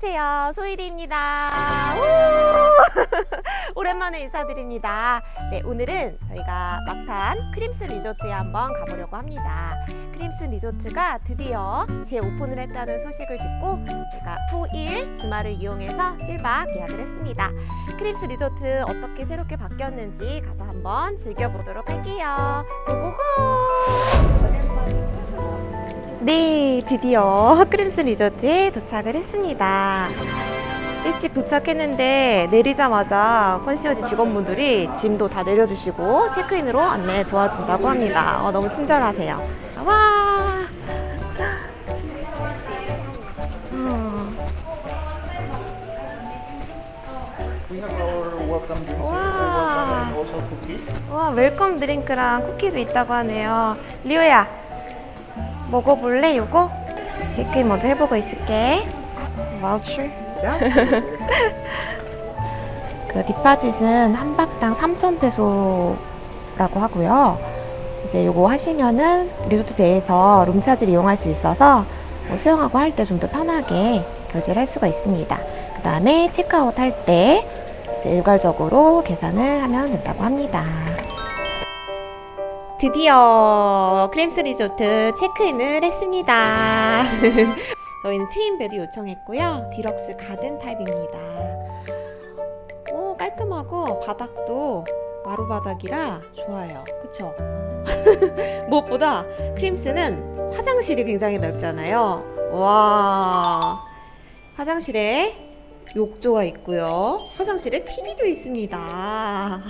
안녕하세요. 소일이입니다. 우! 오랜만에 인사드립니다. 네, 오늘은 저희가 막탄 크림스 리조트에 한번 가보려고 합니다. 크림스 리조트가 드디어 재오픈을 했다는 소식을 듣고 제가 토일 주말을 이용해서 1박 예약을 했습니다. 크림스 리조트 어떻게 새롭게 바뀌었는지 가서 한번 즐겨보도록 할게요. 고고고! 네, 드디어 크림스 리조트에 도착을 했습니다. 일찍 도착했는데 내리자마자 컨시어지 직원분들이 짐도 다 내려주시고 체크인으로 안내 도와준다고 합니다. 어, 너무 친절하세요. 와! cookies. 와, 웰컴 드링크랑 쿠키도 있다고 하네요. 리오야, 먹어볼래, 요거? 체크인 먼저 해보고 있을게. 와우처. 그 뒷바짓은 한 박당 3,000페소라고 하고요. 이제 요거 하시면은 리조트 대에서 룸차지를 이용할 수 있어서 뭐 수영하고 할 때 좀 더 편하게 결제를 할 수가 있습니다. 그 다음에 체크아웃 할 때 일괄적으로 계산을 하면 된다고 합니다. 드디어 크림스 리조트 체크인을 했습니다. 저희는 트윈 베드 요청했고요. 디럭스 가든 타입입니다. 오, 깔끔하고 바닥도 마루 바닥이라 좋아요. 그쵸? 무엇보다 크림스는 화장실이 굉장히 넓잖아요. 와. 화장실에 욕조가 있고요. 화장실에 TV도 있습니다.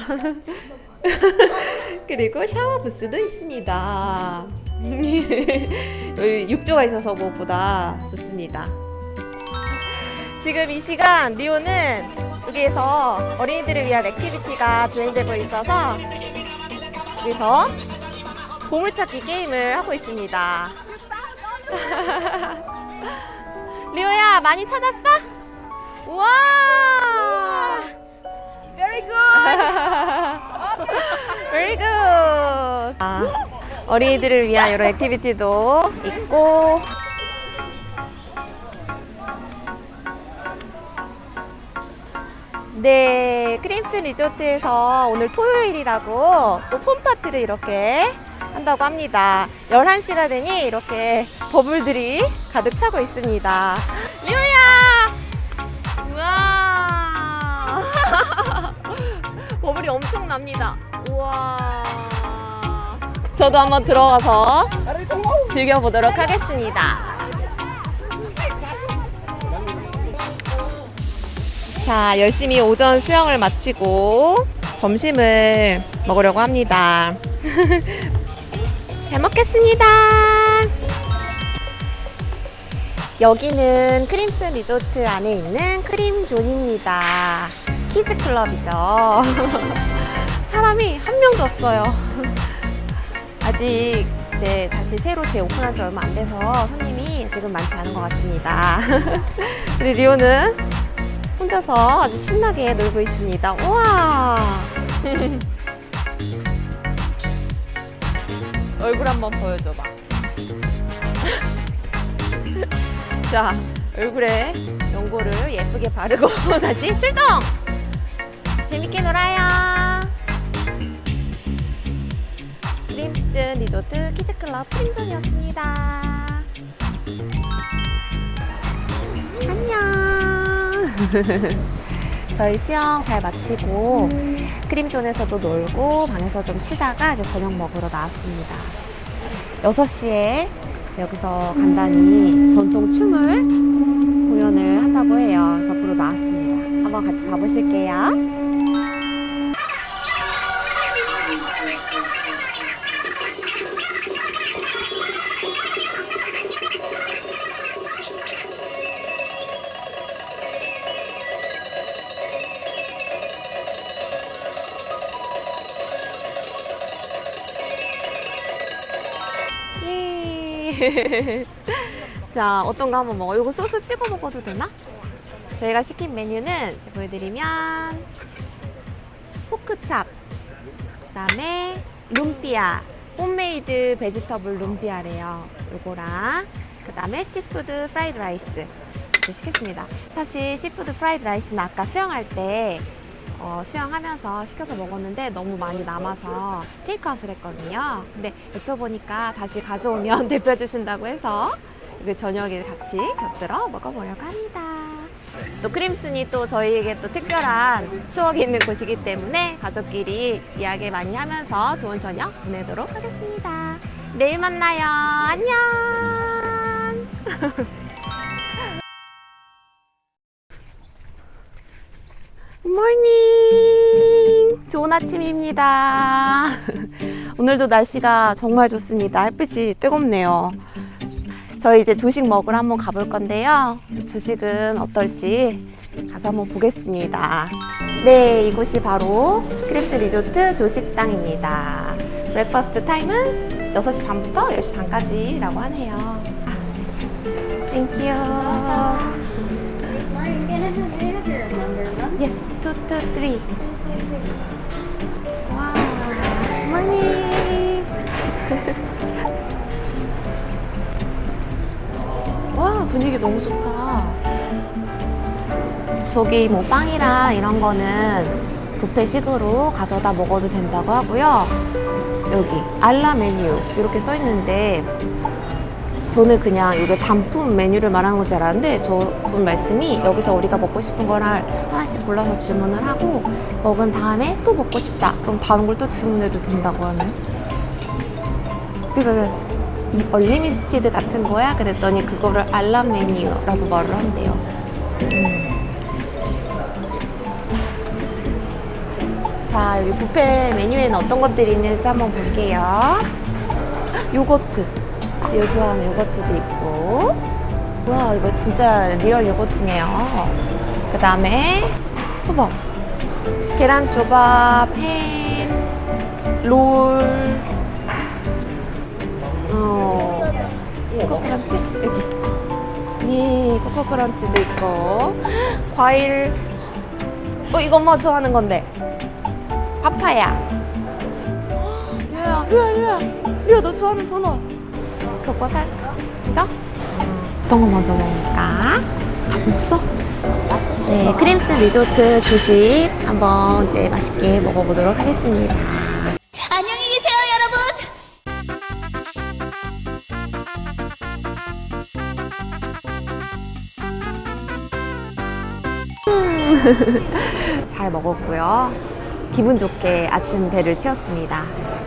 그리고 샤워 부스도 있습니다. 여기 욕조가 있어서 무엇보다 좋습니다. 지금 이 시간 리오는 여기에서 어린이들을 위한 액티비티가 진행되고 있어서 여기서 보물찾기 게임을 하고 있습니다. 리오야 많이 찾았어? 와! Very good. Very good. 아, 어린이들을 위한 이런 액티비티도 있고 네, 크림스 리조트에서 오늘 토요일이라고 또 폼파티를 이렇게 한다고 합니다. 11시가 되니 이렇게 버블들이 가득 차고 있습니다. 버블이 엄청납니다. 우와! 저도 한번 들어가서 즐겨보도록 하겠습니다. 자, 열심히 오전 수영을 마치고 점심을 먹으려고 합니다. 잘 먹겠습니다. 여기는 크림스 리조트 안에 있는 크림존입니다. 키즈 클럽이죠. 사람이 한 명도 없어요. 아직 이제 다시 새로 재오픈한 지 얼마 안 돼서 손님이 지금 많지 않은 것 같습니다. 우리 리오는 혼자서 아주 신나게 놀고 있습니다. 우와! 얼굴 한번 보여줘봐. 자, 얼굴에 연고를 예쁘게 바르고 다시 출동! 재밌게 놀아요. 크림스 리조트 키즈클럽 프린존이었습니다. 안녕. 저희 수영 잘 마치고 크림존에서도 놀고 방에서 좀 쉬다가 이제 저녁 먹으러 나왔습니다. 6시에 여기서 간단히 전통 춤을 자, 어떤 거 한번 먹어. 이거 소스 찍어 먹어도 되나? 저희가 시킨 메뉴는 보여드리면 포크찹, 그다음에 룸피아, 홈메이드 베지터블 룸피아래요. 요거랑 그다음에 시푸드 프라이드 라이스. 이렇게 시켰습니다. 사실 시푸드 프라이드 라이스는 아까 수영할 때 어, 수영하면서 시켜서 먹었는데 너무 많이 남아서 테이크아웃을 했거든요. 근데 여쭤보니까 다시 가져오면 대표 주신다고 해서 이거 저녁에 같이 곁들여 먹어보려고 합니다. 또 크림슨이 또 저희에게 또 특별한 추억이 있는 곳이기 때문에 가족끼리 이야기 많이 하면서 좋은 저녁 보내도록 하겠습니다. 내일 만나요. 안녕. 좋은 아침입니다. 오늘도 날씨가 정말 좋습니다. 햇빛이 뜨겁네요. 저희 이제 조식 먹으러 한번 가볼 건데요. 조식은 어떨지 가서 한번 보겠습니다. 네, 이곳이 바로 크립스 리조트 조식당입니다. 브렉퍼스트 타임은 6시 반부터 10시 반까지라고 하네요. 땡큐. Yes, two, two, three. 와, morning. 와, 분위기 너무 좋다. 저기 뭐 빵이랑 이런 거는 뷔페식으로 가져다 먹어도 된다고 하고요. 여기 알라 메뉴 이렇게 써 있는데 저는 그냥 이게 단품 메뉴를 말하는 건 줄 알았는데 저분 말씀이 여기서 우리가 먹고 싶은 거를 하나씩 골라서 주문을 하고 먹은 다음에 또 먹고 싶다. 그럼 다른 걸 또 주문해도 된다고 하네 그래서 이 얼리미티드 같은 거야? 그랬더니 그거를 알람 메뉴라고 말을 한대요. 음. 자 여기 뷔페 메뉴에는 어떤 것들이 있는지 한번 볼게요. 요거트 리오 좋아하는 요거트도 있고. 와 이거 진짜 리얼 요거트네요. 그 다음에 호박 계란 조밥 햄 롤, 어, 코코 크런치? 여기, 예, 코코 크런치도 있고, 과일, 어 이거 엄마 좋아하는 건데, 파파야. 류야, 류야, 류야, 류야 너 좋아하는 도넛. 그거 살? 이거? 어떤 거 먼저 먹을까? 다 먹었어? 네, 크림스 리조트 조식 한번 이제 맛있게 먹어보도록 하겠습니다. 안녕히 계세요, 여러분. 잘 먹었고요. 기분 좋게 아침 배를 채웠습니다.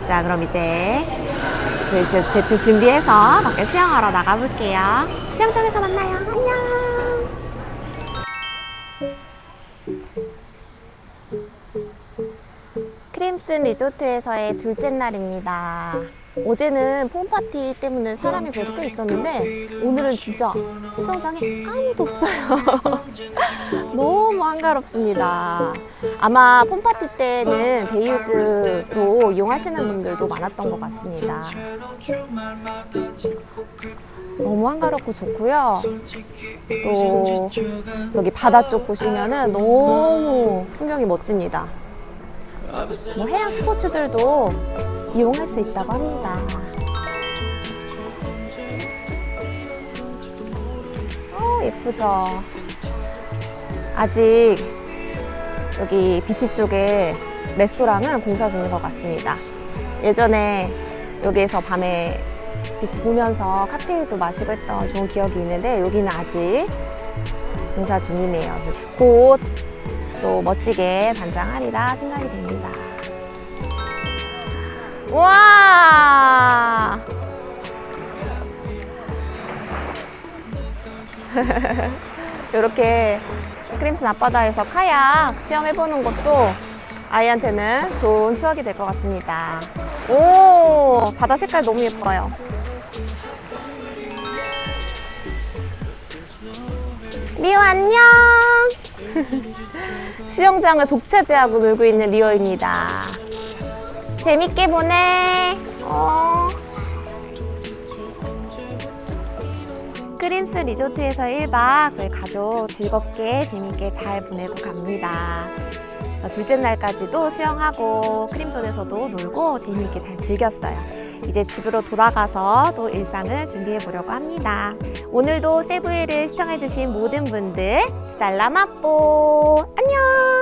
자, 그럼 이제 저희 이제 대충 준비해서 밖에 수영하러 나가볼게요. 수영장에서 만나요. 안녕. 크림슨 리조트에서의 둘째 날입니다. 어제는 폼파티 때문에 사람이 그래도 꽤 있었는데 오늘은 진짜 수영장에 아무도 없어요. 너무 한가롭습니다. 아마 폼파티 때는 데이유즈로 이용하시는 분들도 많았던 것 같습니다. 너무 한가롭고 좋고요. 또 저기 바다 쪽 보시면은 너무 풍경이 멋집니다. 뭐 해양 스포츠들도 이용할 수 있다고 합니다. 어, 예쁘죠? 아직 여기 비치 쪽에 레스토랑은 공사 중인 것 같습니다. 예전에 여기에서 밤에 비치 보면서 칵테일도 마시고 했던 좋은 기억이 있는데 여기는 아직 공사 중이네요. 곧 또 멋지게 단장하리라 생각이 됩니다. 와! 이렇게 크림슨 앞바다에서 카약 시험해보는 것도 아이한테는 좋은 추억이 될 것 같습니다. 오, 바다 색깔 너무 예뻐요. 리오 안녕! 수영장을 독차지하고 놀고 있는 리오입니다. 재밌게 보내. 어. 크림스 리조트에서 1박 저희 가족 즐겁게 재밌게 잘 보내고 갑니다. 어, 둘째 날까지도 수영하고 크림존에서도 놀고 재미있게 잘 즐겼어요. 이제 집으로 돌아가서 또 일상을 준비해 보려고 합니다. 오늘도 세부회를 시청해주신 모든 분들 살라마뽀 안녕.